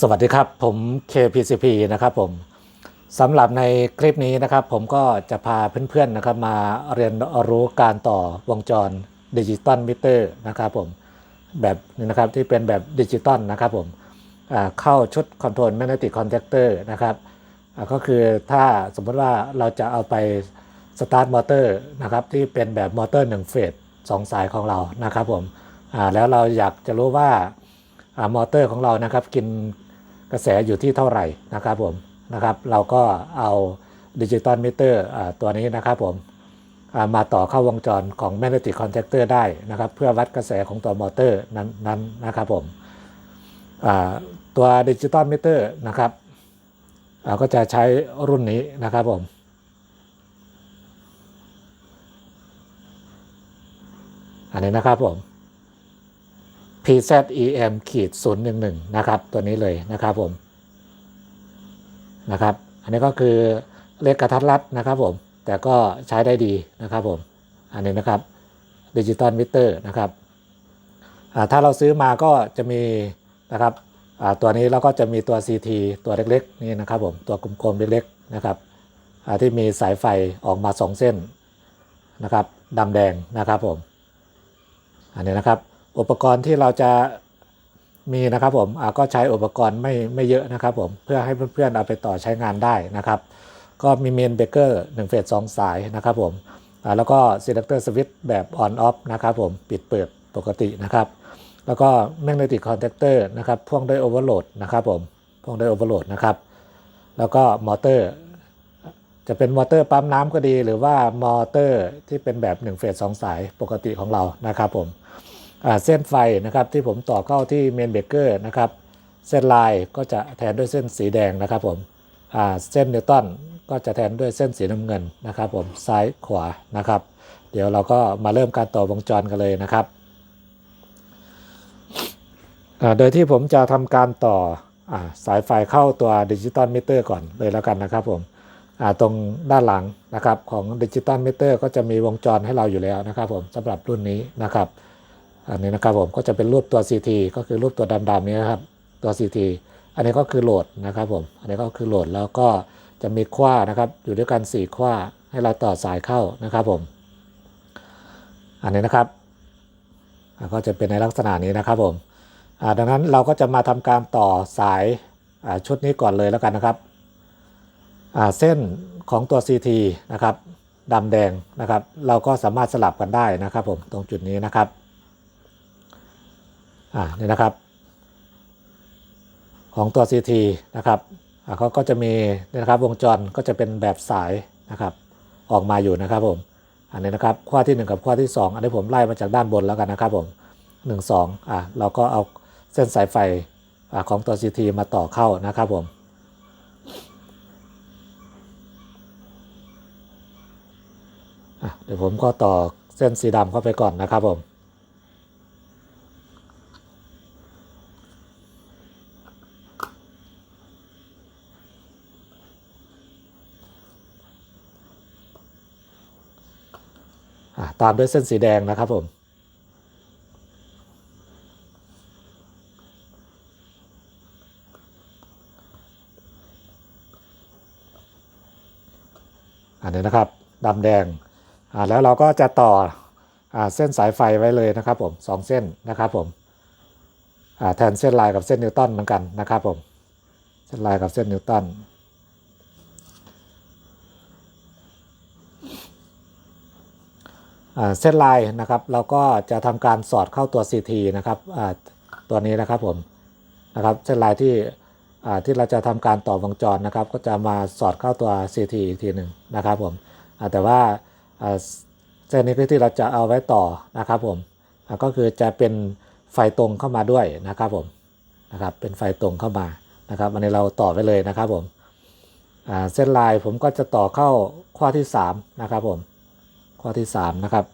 สวัสดีครับผม KPCP นะครับผมสำหรับในคลิปนี้นะครับผมก็จะพาเพื่อนๆนะครับมาเรียนรู้การต่อวงจรดิจิตอลมิเตอร์นะครับผมแบบนี้นะครับที่เป็นแบบดิจิตอลนะครับผมเข้าชุดคอนโทรลแมกเนติกคอนแทคเตอร์นะครับก็คือถ้าสมมติว่าเราจะเอาไปสตาร์ทมอเตอร์นะครับที่เป็นแบบมอเตอร์1เฟส2 สายของเรานะครับผมแล้วเราอยากจะรู้ว่ามอเตอร์ของเรานะครับกิน กระแสอยู่ที่เท่าไหร่นะครับผมนะครับเราก็เอาดิจิตอลมิเตอร์ตัวนี้นะครับผมมาต่อเข้าวงจรของแมกเนติกคอนแทคเตอร์ได้นะครับ เพื่อวัดกระแสของตัวมอเตอร์นั้นนนนะครับผมตัวดิจิตอลมิเตอร์นะครับก็จะใช้รุ่นนี้นะครับผมอันนี้นะครับผม PZEM ขีด011นะครับ ตัวนี้เลยนะครับผมนะครับ อันนี้ก็คือเลขกระทัดรัดนะครับผม แต่ก็ใช้ได้ดีนะครับผม อันนี้นะครับดิจิตอลมิเตอร์นะครับอ่าถ้าเราซื้อมาก็จะมีนะครับอ่าตัวนี้แล้วก็จะมีตัว CT ตัวเล็กๆนี่นะครับผมตัวกลมๆเล็กๆนะครับอ่าที่มีสายไฟออกมา 2 เส้นนะครับดำแดงนะครับผม อันนี้นะครับ อุปกรณ์ที่เราจะมีนะครับผมอ่าก็ใช้อุปกรณ์ไม่ไม่เยอะนะครับผมเพื่อให้เพื่อนๆเอาไปต่อใช้งานได้นะครับ ก็มีเมนเบเกอร์1เฟส2สายนะครับผมแล้วก็ selector switch แบบ on off นะครับผมปิดเปิดปกตินะครับ แล้วก็ magnetic contactor นะครับพ่วงด้วย overload นะครับผมพ่วงด้วย overload นะครับแล้วก็มอเตอร์ จะเป็นมอเตอร์ปั๊มน้ำก็ดี หรือว่ามอเตอร์ที่เป็นแบบ1เฟส2สายปกติของเรานะครับผม เส้นไฟนะครับที่ผมต่อเข้าที่เมนเบเกอร์นะครับเส้นลายก็จะแทนด้วยเส้นสีแดงนะครับผมเส้นนิวตันก็จะแทนด้วยเส้นสีน้ำเงินนะครับ ผมซ้ายขวานะครับ เดี๋ยวเราก็มาเริ่มการต่อวงจรกันเลยนะครับโดยที่ผมจะทำการต่ออสายไฟเข้าตัวดิจิตอลมิเตอร์ก่อนเลยแล้วกันนะครับผมตรงด้านหลังนะครับของดิจิตอลมิเตอร์ก็จะมีวงจรให้เราอยู่แล้วนะครับ ผมสำหรับรุ่นนี้นะครับ อันนี้นะครับผมก็จะเป็นรูปตัว CT ก็คือรูปตัวดำๆนี้นะครับตัว CT อันนี้ก็คือโหลดนะครับผมอันนี้ก็คือโหลดแล้วก็จะมีคว้านะครับอยู่ด้วยกัน 4 คว้าให้เราต่อสายเข้านะครับผมอันนี้นะครับก็จะเป็นในลักษณะนี้นะครับผมดังนั้นเราก็จะมาทำการต่อสายชุดนี้ก่อนเลยแล้วกันนะครับเส้นของตัว CT นะครับดำแดงนะครับ เราก็สามารถสลับกันได้นะครับผมตรงจุดนี้นะครับ อ่านี่นะครับ ของตัว CT นะครับอ่าเขาก็จะมีนี่นะครับวงจรก็จะเป็นแบบสายนะครับ ออกมาอยู่นะครับผมอันนี้นะครับข้อที่ 1 กับข้อที่ 2 อันนี้ผมไล่มาจากด้านบนแล้วกันนะครับผม1 2อ่าเราก็เอาเส้นสายไฟอของตัว CT มาต่อเข้านะครับผมเดี๋ยวผมก็ต่อเส้นสีดำเข้าไปก่อนนะครับผม ตามด้วยเส้นสีแดงนะครับผมอันนี้นะครับดำแดงอ่าแล้วเราก็จะต่ออ่าเส้นสายไฟไว้เลยนะครับผมสองเส้นนะครับผมอ่าแทนเส้นลายกับเส้นนิวตันเหมือนกันนะครับผมเส้นลายกับเส้นนิวตัน อ่า เส้นลายนะครับ เราก็จะทำการสอดเข้าตัว CT นะครับตัวนี้นะครับผมนะครับเส้นลายที่ที่เราจะทำการต่อวงจรนะครับ ก็จะมาสอดเข้าตัว CT อีกทีหนึ่งนะครับผมแต่ว่าเส้นนี้ที่เราจะเอาไว้ต่อนะครับผมก็คือจะเป็นไฟตรงเข้ามาด้วยนะครับผมนะครับเป็นไฟตรงเข้ามานะครับอันนี้เราต่อไว้เลยนะครับผมเส้นลายผมก็จะต่อเข้าข้อที่3นะครับผม ข้อที่สามนะครับ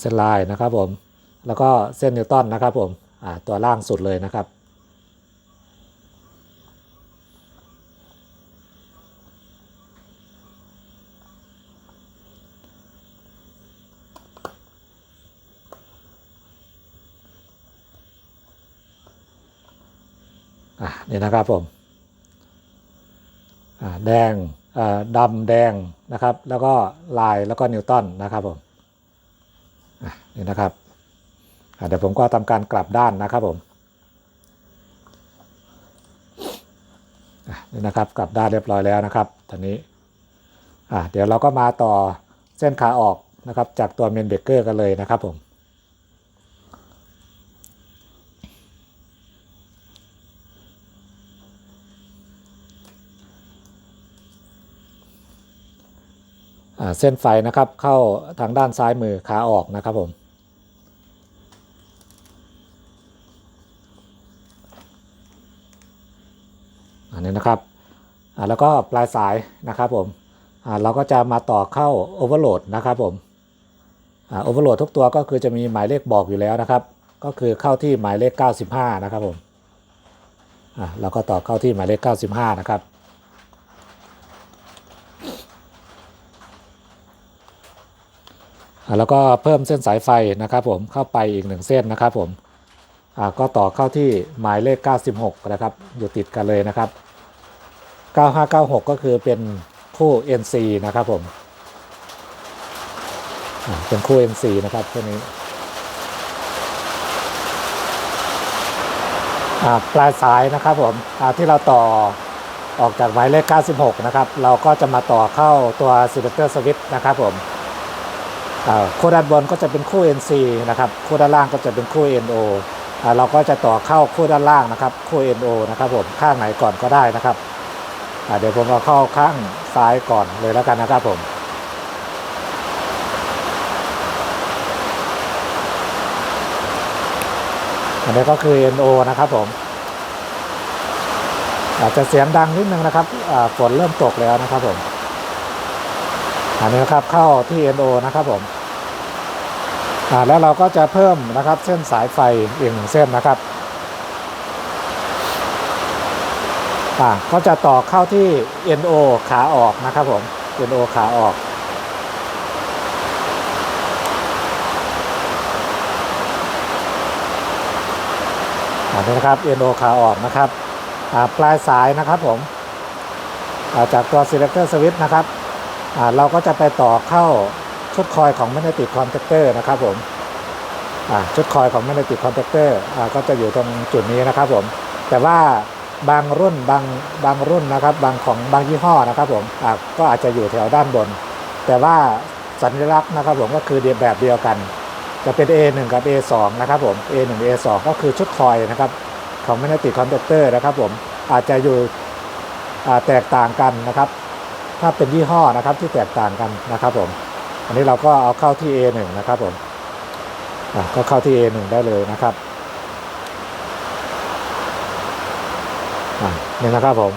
เส้นลายนะครับผม แล้วก็เส้นนิวตันนะครับผมตัวล่างสุดเลยนะครับ นี่นะครับผมแดงดำแดงนะครับ แล้วก็ลายแล้วก็นิวตันนะครับผมนี่นะครับเดี๋ยวผมก็ทำการกลับด้านนะครับผมนี่นะครับกลับด้านเรียบร้อยแล้วนะครับตอนนี้เดี๋ยวเราก็มาต่อเส้นขาออกนะครับ จากตัวเมนเบเกอร์กันเลยนะครับผม เส้นไฟนะครับเข้าทางด้านซ้ายมือขาออกนะครับผมอันนี้นะครับแล้วก็ปลายสายนะครับผมเราก็จะมาต่อเข้าโอเวอร์โหลดนะครับผมโอเวอร์โหลดทุกตัวก็คือจะมีหมายเลขบอกอยู่แล้วนะครับ ก็คือเข้าที่หมายเลข 95 นะครับผมเราก็ต่อเข้าที่หมายเลข 95 นะครับ อ่า แล้วก็เพิ่มเส้นสายไฟนะครับผมเข้าไปอีกหนึ่งเส้นนะครับผมก็ต่อเข้าที่หมายเลข 96 นะครับ อยู่ติดกันเลยนะครับ 9596 ก็คือเป็นคู่ NC นะครับผมเป็นคู่ NC นะครับตัวนี้ปลายสายนะครับผมที่เราต่อออกจากหมายเลข 96 นะครับ เราก็จะมาต่อเข้าตัว selector switch นะครับผม อ่าคู่ด้านบนก็จะเป็นคู่ NC นะครับคู่ด้านล่างก็จะเป็นคู่ NO อ่าเราก็จะต่อเข้าคู่ด้านล่างนะครับคู่ NO นะครับผมข้างไหนก่อนก็ได้นะครับอ่าเดี๋ยวผมเอาเข้าข้างซ้ายก่อนเลยแล้วกันนะครับผมอันนี้ก็คือ NO นะครับผม อาจจะเสียงดังนิดนึงนะครับอ่าฝนเริ่มตกแล้วนะครับผม อันนี้นะครับเข้าที่ NO นะครับผมอ่าแล้วเราก็จะเพิ่มนะครับเส้นสายไฟอีกหนึ่งเส้นนะครับอ่าก็จะต่อเข้าที่ NO ขาออกนะครับผม NO ขาออกอันนี้นะครับ NO ขาออกนะครับอ่าปลายสายนะครับผมอ่าจากตัว selector switch นะครับ เราก็จะไปต่อเข้าชุดคอยของ magnetic contactor นะครับผมชุดคอยของ magnetic contactor อ่าก็จะอยู่ตรงจุดนี้นะครับผม แต่ว่าบางรุ่นบางบางรุ่นนะครับ บางของบางยี่ห้อนะครับผมก็อาจจะอยู่แถวด้านบน แต่ว่าสัญลักษณ์นะครับผมก็คือเดียแบบเดียวกัน จะเป็น A1 กับ A2 นะครับผม A1 A2 ก็คือชุดคอยนะครับของ magnetic contactor นะครับผมอาจจะอยู่แตกต่างกันนะครับ ถ้าเป็นยี่ห้อนะครับที่แตกต่างกันนะครับผม อันนี้เราก็เอาเข้าที่ A1 นะครับผมก็เข้าที่ A1 ได้เลยนะครับนี่นะครับผม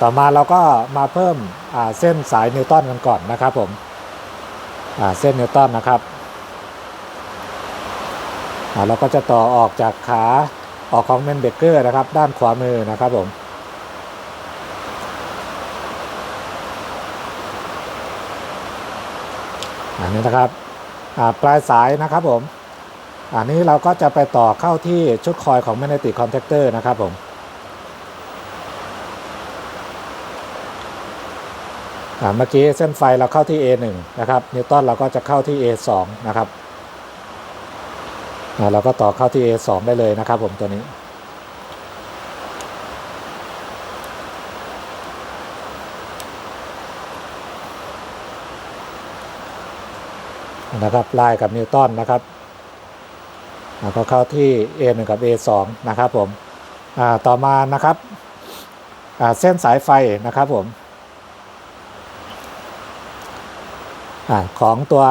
ต่อมาเราก็มาเพิ่มเส้นสายนิวตันกันก่อนนะครับผมเส้นนิวตันนะครับเราก็จะต่อออกจากขา ออกของเมนเบเกอร์นะครับ ด้านขวามือนะครับผมอันนี้นะครับปลายสายนะครับผม อันนี้เราก็จะไปต่อเข้าที่ชุดคอยของ magnetic contactor นะครับผมเมื่อกี้เส้นไฟเราเข้าที่ A1 นะครับนิวตันเราก็จะเข้าที่ A2 นะครับ เราก็ต่อเข้าที่ A2 ได้เลยนะครับผมตัวนี้นะครับไล่กับนิวตันนะครับแล้วก็เข้าที่ A1 กับ A2 นะครับผมต่อมานะครับเส้นสายไฟนะครับผมอของตัว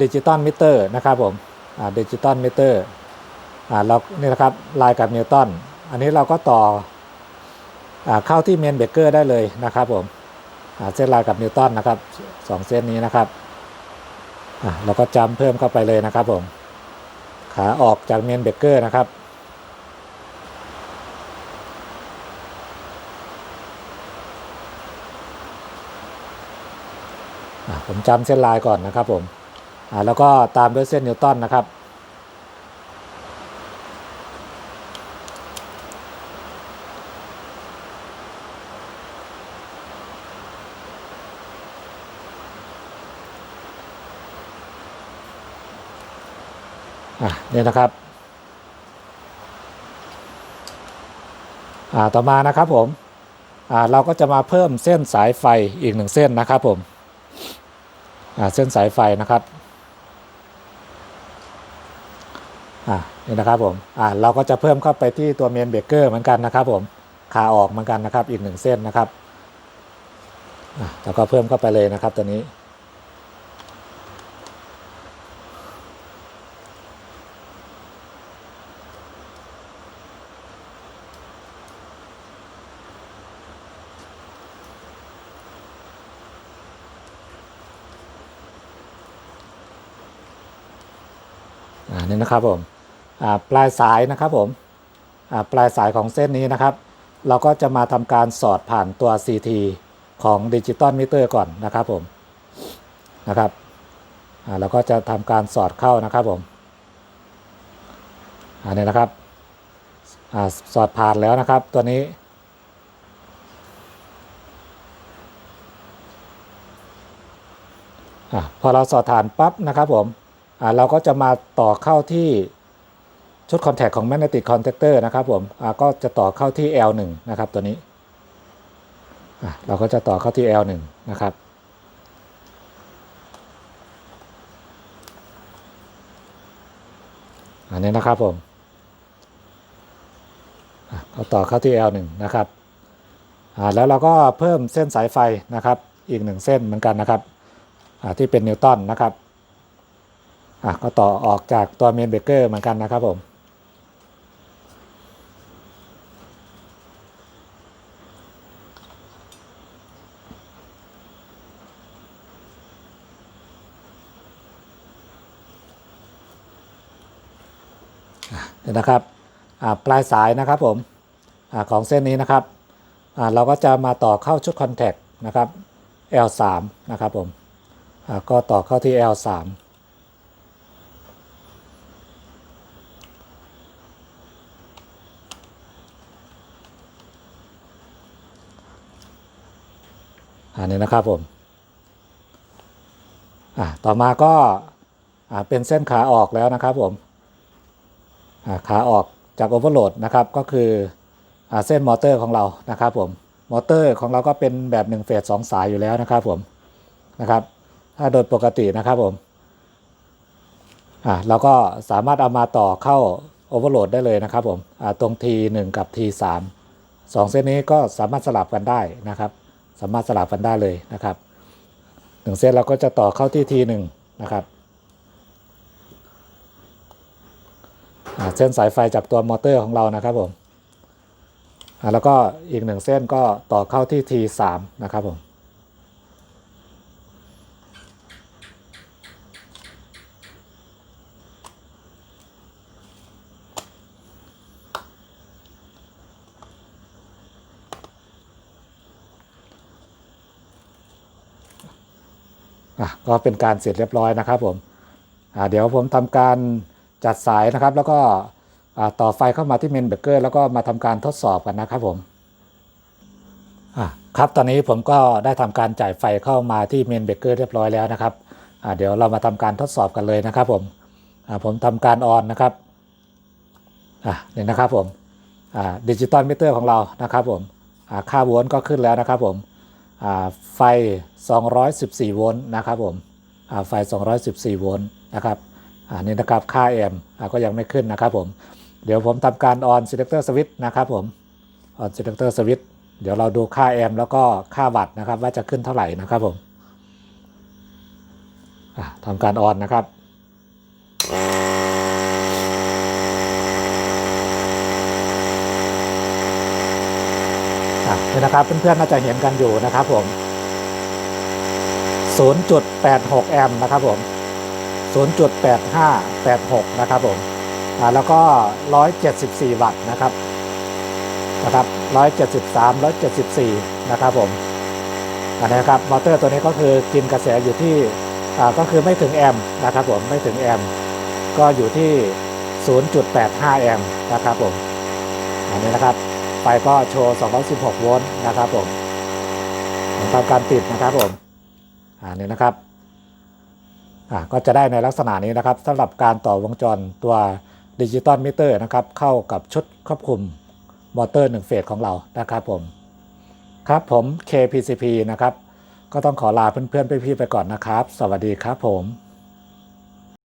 ดิจิตอลมิเตอร์นะครับผม ดิจิตอลมิเตอร์เรานี่นะครับลน์กับนิวตันอันนี้เราก็ต่ออเข้าที่เมนเบเกอร์ได้เลยนะครับผมเส้นลน์กับนิวตันนะครับสองเส้นนี้นะครับเราก็จำเพิ่มเข้าไปเลยนะครับผมขาออกจากเมนเบเกอร์นะครับผมจำเส้นลายก่อนนะครับผม แล้วก็ตามด้วยเส้นนิวตันนะครับเนี่ยนะครับ ต่อมานะครับผม เราก็จะมาเพิ่มเส้นสายไฟอีกหนึ่งเส้นนะครับผม เส้นสายไฟนะครับ อ่านี่นะครับผมอ่าเราก็จะเพิ่มเข้าไปที่ตัวเมนเบรกเกอร์เหมือนกันนะครับผมขาออกเหมือนกันนะครับอีกหนึ่งเส้นนะครับอ่าแล้วก็เพิ่มเข้าไปเลยนะครับตัวนี้นี่นะครับผม ปลายสายนะครับผมปลายสายของเส้นนี้นะครับ เราก็จะมาทำการสอดผ่านตัว CT ของดิจิตอลมิเตอร์ก่อนนะครับผมนะครับเราก็จะทำการสอดเข้านะครับผมอันนี้นะครับอสอดผ่านแล้วนะครับตัวนี้อพอเราสอดฐานปั๊บนะครับผมเราก็จะมาต่อเข้าที่ ชุดคอนแทคของ Magnetic Contactor นะครับผมก็จะต่อเข้าที่ L1 นะครับตัวนี้เราก็จะต่อเข้าที่ L1 นะครับอันนี้นะครับผมเราต่อเข้าที่ L1 นะครับแล้วเราก็เพิ่มเส้นสายไฟนะครับอีกหนึ่งเส้นเหมือนกันนะครับที่เป็นนิวตันนะครับก็ต่อออกจากตัวเมนเบเกอร์เหมือนกันนะครับผม นะครับปลายสายนะครับผมอของเส้นนี้นะครับเราก็จะมาต่อเข้าชุดคอนแทคนะครับ L3 นะครับผมก็ต่อเข้าที่ L3 อันนี้นะครับผมต่อมาก็เป็นเส้นขาออกแล้วนะครับผม ขาออกจากโอเวอร์โหลดนะครับก็คืออเส้นมอเตอร์ของเรานะครับผมมอเตอร์ของเราก็เป็นแบบ 1 เฟส2 สายอยู่แล้วนะครับผมนะครับถ้าโดยปกตินะครับผมอ่าเราก็สามารถเอามาต่อเข้าโอเวอร์โหลดได้เลยนะครับผมอ่าตรง T1 กับ T3 สองเส้นนี้ก็สามารถสลับกันได้นะครับ สามารถสลับกันได้เลยนะครับหนึ่งเส้นเราก็จะต่อเข้าที่ T1 นะครับอ่า เส้นสายไฟจากตัวมอเตอร์ของเรานะครับผมแล้วก็อีกหนึ่งเส้นก็ต่อเข้าที่ T3 นะครับผมก็เป็นการเสร็จเรียบร้อยนะครับผมเดี๋ยวผมทำการ จัดสายนะครับ แล้วก็ต่อไฟเข้ามาที่เมนเบรกเกอร์แล้วก็มาทำการทดสอบกันนะครับผมครับตอนนี้ผมก็ได้ทำการจ่ายไฟเข้ามาที่เมนเบรกเกอร์เรียบร้อยแล้วนะครับเดี๋ยวเรามาทำการทดสอบกันเลยนะครับผมผมทำการออนนะครับนี่นะครับผมดิจิตอลมิเตอร์ของเรานะครับผมค่าโวลต์ก็ขึ้นแล้วนะครับผมไฟ 214 โวลต์นะครับผมไฟ 214 โวลต์นะครับ อ่านี่นะครับค่าแอมก็ยังไม่ขึ้นนะครับผม เดี๋ยวผมทำการ on selector switch นะครับผม on selector switch เดี๋ยวเราดูค่าแอมแล้วก็ค่าวัตต์นะครับ ว่าจะขึ้นเท่าไหร่นะครับผมอ่าทำการ on นนะครับนี่นะครับเพื่อนๆน่าจะเห็นกันอยู่นะครับผม 0.86 แอมป์นะครับผม 0.8586 นะครับผมอ่าแล้วก็ 174 วัตต์นะครับนะครับ 173 174 นะครับผมอันนี้ครับมอเตอร์ตัวนี้ก็คือกินกระแสอยู่ที่อ่าก็คือไม่ถึงแอมป์นะครับผมไม่ถึงแอมป์ก็อยู่ที่ 0.85 แอมป์นะครับผมอันนี้นะครับไฟก็โชว์ 216 โวลต์นะครับผมผมทำการติดนะครับผมอันนี้นะครับ ก็จะได้ในลักษณะนี้นะครับสำหรับการต่อวงจรตัวดิจิตอลมิเตอร์นะครับเข้ากับชุดควบคุมมอเตอร์1เฟสของเรานะครับผม ครับผม KPCP นะครับ ก็ต้องขอลาเพื่อนๆพี่ๆไปก่อนนะครับ สวัสดีครับผม